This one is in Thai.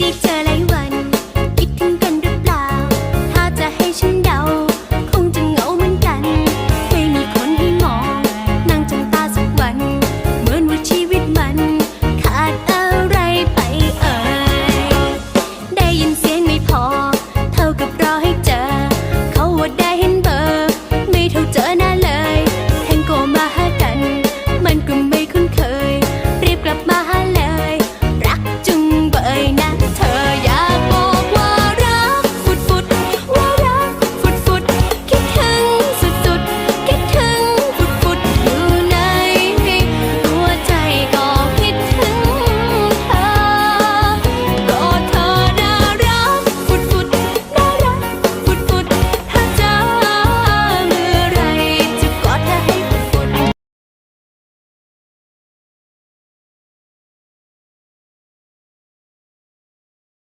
ได้เจอหลายวัน คิดถึงกันหรือเปล่า ถ้าจะให้ฉัน